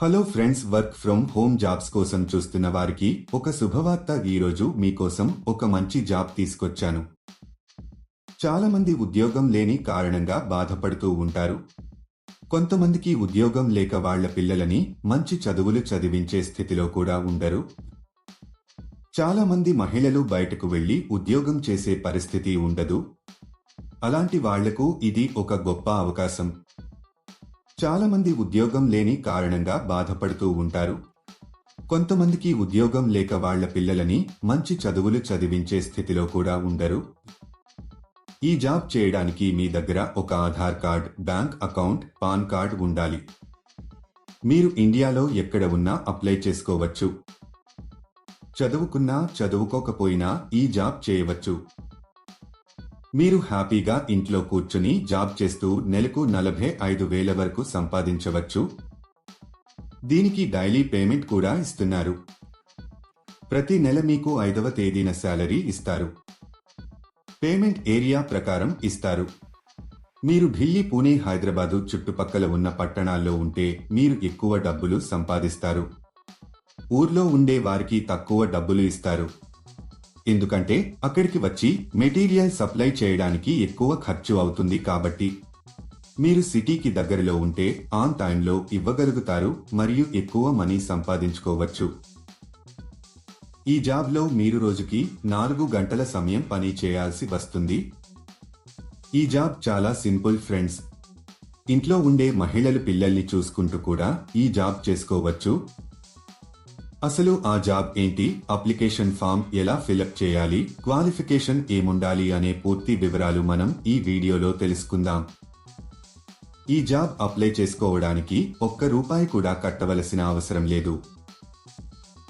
Hello friends work from home jobs కోసం చూస్తున్న వారికి ఒక శుభవార్త ఈరోజు మీకోసం ఒక మంచి జాబ్ తీసుకొచ్చాను. చాలా మంది ఉద్యోగం లేని కారణంగా బాధపడుతూ ఉంటారు. కొంతమందికి ఉద్యోగం లేక వాళ్ళ పిల్లలని మంచి చదువులు చదివించే స్థితిలో కూడా ఉండరు. చాలా మంది మహిళలు బయటకు వెళ్ళి ఉద్యోగం చేసే పరిస్థితి ఉండదు. అలాంటి వాళ్ళకు ఇది ఒక గొప్ప అవకాశం. చాలా మంది ఉద్యోగం లేని కారణంగా బాధపడుతూ ఉంటారు. కొంతమందికి ఉద్యోగం లేక వాళ్ళ పిల్లలని మంచి చదువులు చదివించే స్థితిలో కూడా ఉండరు. ఈ జాబ్ చేయడానికి మీ దగ్గర ఒక Aadhaar card bank account PAN card ఉండాలి. మీరు ఇండియాలో ఎక్కడ ఉన్నా అప్లై చేసుకోవచ్చు. చదువుకున్నా చదువుకోకపోయినా ఈ జాబ్ చేయవచ్చు. మీరు హ్యాపీగా ఇంట్లో కూర్చుని జాబ్ చేస్తూ నెలకు నలభై ఐదు వేల వరకు సంపాదించవచ్చు. దీనికి డైలీ పేమెంట్ కూడా ఇస్తున్నారు. ప్రతి నెల మీకు ఐదవ తేదీన శాలరీ ఇస్తారు. పేమెంట్ ఏరియా ప్రకారం ఇస్తారు. మీరు ఢిల్లీ పూణే హైదరాబాదు చుట్టుపక్కల ఉన్న పట్టణాల్లో ఉంటే మీరు ఎక్కువ డబ్బులు సంపాదిస్తారు. ఊర్లో ఉండే వారికి తక్కువ డబ్బులు ఇస్తారు. ఎందుకంటే అక్కడికి వచ్చి మెటీరియల్ సప్లై చేయడానికి ఎక్కువ ఖర్చు అవుతుంది కాబట్టి. మీరు సిటీకి దగ్గరలో ఉంటే ఆన్ టైంలో ఇవ్వగలుగుతారు మరియు ఎక్కువ మనీ సంపాదించుకోవచ్చు. ఈ జాబ్లో మీరు రోజుకి నాలుగు గంటల సమయం పని చేయాల్సి వస్తుంది. ఈ జాబ్ చాలా సింపుల్ ఫ్రెండ్స్. ఇంట్లో ఉండే మహిళలు పిల్లల్ని చూసుకుంటూ కూడా ఈ జాబ్ చేసుకోవచ్చు. అసలు ఆ జాబ్ ఏంటి? అప్లికేషన్ ఫామ్ ఎలా ఫిలప్ చేయాలి? క్వాలిఫికేషన్ ఏముండాలి అనే పూర్తి వివరాలు మనం ఈ వీడియోలో తెలుసుకుందాం. ఈ జాబ్ అప్లై చేసుకోవడానికి ఒక్క రూపాయి కూడా కట్టవలసిన అవసరం లేదు.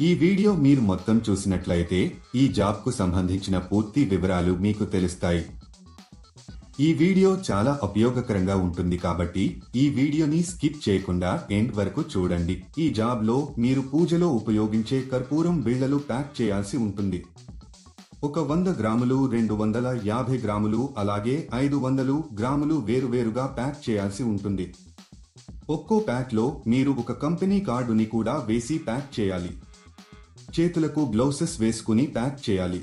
ఈ వీడియో మీరు మొత్తం చూసినట్లయితే ఈ జాబ్కు సంబంధించిన పూర్తి వివరాలు మీకు తెలుస్తాయి. ఈ వీడియో చాలా ఉపయోగకరంగా ఉంటుంది కాబట్టి ఈ వీడియోని స్కిప్ చేయకుండా ఎండ్ వరకు చూడండి. ఈ జాబ్లో మీరు పూజలో ఉపయోగించే కర్పూరం బిళ్ళలు ప్యాక్ చేయాల్సి ఉంటుంది. ఒక వంద గ్రాములు రెండు వందల యాభై గ్రాములు అలాగే ఐదు వందలు గ్రాములు వేరువేరుగా ప్యాక్ చేయాల్సి ఉంటుంది. ఒక్కో ప్యాక్లో మీరు ఒక కంపెనీ కార్డుని కూడా వేసి ప్యాక్ చేయాలి. చేతులకు గ్లౌసెస్ వేసుకుని ప్యాక్ చేయాలి.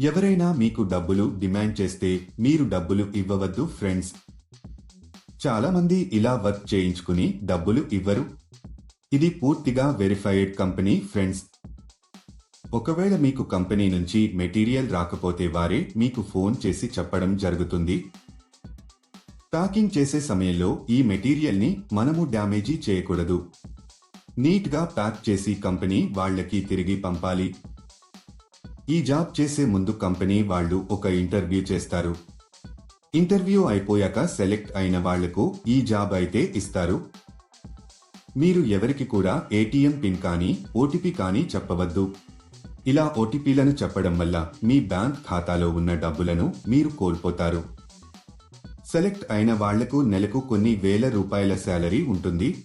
ఎవరైనా మీకు డబ్బులు డిమాండ్ చేస్తే మీరు డబ్బులు ఇవ్వవద్దు ఫ్రెండ్స్. చాలా మంది ఇలా వర్క్ చేయించుకుని డబ్బులు ఇవ్వరు. ఇది పూర్తిగా వెరిఫైడ్ కంపెనీ ఫ్రెండ్స్. ఒకవేళ మీకు కంపెనీ నుంచి మెటీరియల్ రాకపోతే వారే మీకు ఫోన్ చేసి చెప్పడం జరుగుతుంది. ప్యాకింగ్ చేసే సమయంలో ఈ మెటీరియల్ని మనము డ్యామేజీ చేయకూడదు. నీట్గా ప్యాక్ చేసి కంపెనీ వాళ్ళకి తిరిగి పంపాలి. ఈ జాబ్ చేసే ముందు కంపెనీ వాళ్ళు ఒక ఇంటర్వ్యూ చేస్తారు. ఇంటర్వ్యూ అయిపోయాక సెలెక్ట్ అయిన వాళ్ళకు ఈ జాబ్ అయితే ఇస్తారు. మీరు ఎవరికి కూడా ఏటీఎం పిన్ కానీ ఓటీపీ కానీ చెప్పవద్దు. ఇలా ఓటీపీలను చెప్పడం వల్ల మీ బ్యాంక్ ఖాతాలో ఉన్న డబ్బులను మీరు కోల్పోతారు. సెలెక్ట్ అయిన వాళ్ళకు నెలకు కొన్ని వేల రూపాయల శాలరీ ఉంటుంది.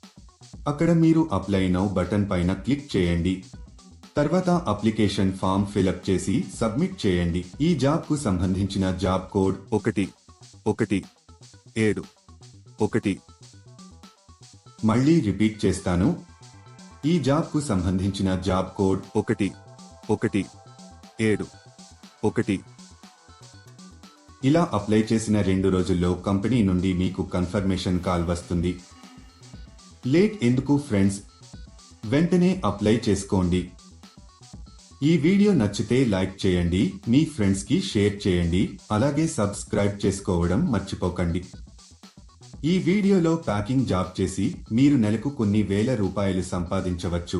అక్కడ మీరు అప్లై నౌ బటన్ పైన క్లిక్ చేయండి. తర్వాత అప్లికేషన్ ఫామ్ ఫిలప్ చేసి సబ్మిట్ చేయండి. ఈ జాబ్కు సంబంధించిన జాబ్ కోడ్ ఒకటి ఒకటి ఏడు ఒకటి. మళ్ళీ రిపీట్ చేస్తాను. ఈ జాబ్కు సంబంధించిన జాబ్ కోడ్ ఒకటి ఒకటి ఏడు ఒకటి. ఇలా అప్లై చేసిన రెండు రోజుల్లో కంపెనీ నుండి మీకు కన్ఫర్మేషన్ కాల్ వస్తుంది. లేట్ ఎందుకు ఫ్రెండ్స్ వెంటనే అప్లై చేసుకోండి. ఈ వీడియో నచ్చితే లైక్ చేయండి మీ ఫ్రెండ్స్కి షేర్ చేయండి అలాగే సబ్స్క్రైబ్ చేసుకోవడం మర్చిపోకండి. ఈ వీడియోలో ప్యాకింగ్ జాబ్ చేసి మీరు నెలకు కొన్ని వేల రూపాయలు సంపాదించవచ్చు.